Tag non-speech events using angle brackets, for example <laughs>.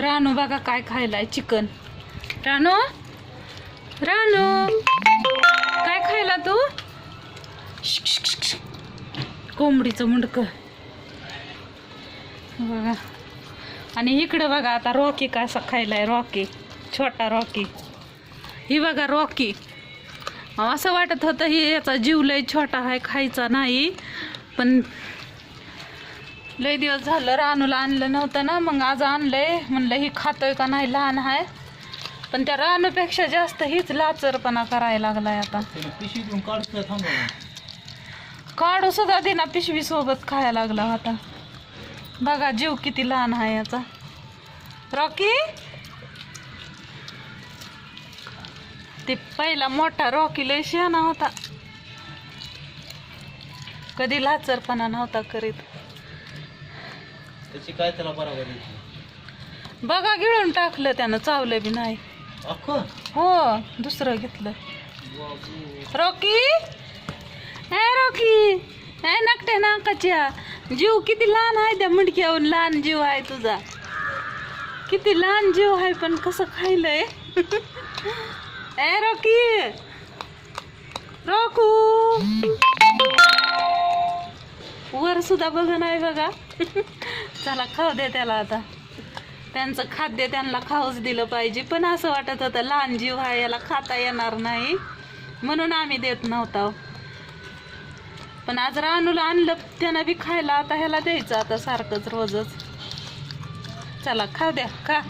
रानू बघा काय खायलाय चिकन. रानू? रानू? काय खायला तू? कोंबडीचं मुंडक. बघा. आणि इकडं बघा आता रॉकी कसा खायलाय रॉकी. छोटा रॉकी. ही बघा रॉकी. असं वाटत होतं ही याचा जीव लय छोटा आहे खायचा नाही. पण लय दिवस झालं रानूला आणलं नव्हतं ना मग आज आणलंय. म्हणलं ही खातोय का नाही? लहान आहे पण त्या रानूपेक्षा जास्त हीच लाचरपणा करायला लागलाय आता. काढू सुद्धा दे ना पिशवी सोबत खायला लागला होता. बघा जीव किती लहान आहे याचा. रॉकी? ते पहिला मोठा रॉकी लय शहाणा होता. कधी लाचरपणा नव्हता करीत. त्याची काय त्याला बरोबर येते बघा गिळून टाकलं त्यानं चावलं बी नाही. अख्खं? हो दुसरं घेतलं. रॉकी? ए रॉकी! ए नकटे नाकाच्या. जीव किती लहान आहे त्या मुंडक्यावर लहान जीव आहे तुझा. किती लहान जीव आहे पण कसं खायलंय? <laughs> ए रॉकू! सुद्धा बघ नाही बघा. चला खाऊ दे त्याला आता. त्यांचं खाद्य त्यांना खाऊच दिलं पाहिजे. पण असं वाटत होतं लहान जीव आहे याला खाता येणार नाही. म्हणून आम्ही देत नव्हतो. पण आज रानूला आणलं त्यानं बी खायला. आता ह्याला द्यायचं आता सारखंच रोजच. चला खाऊ द्या खा.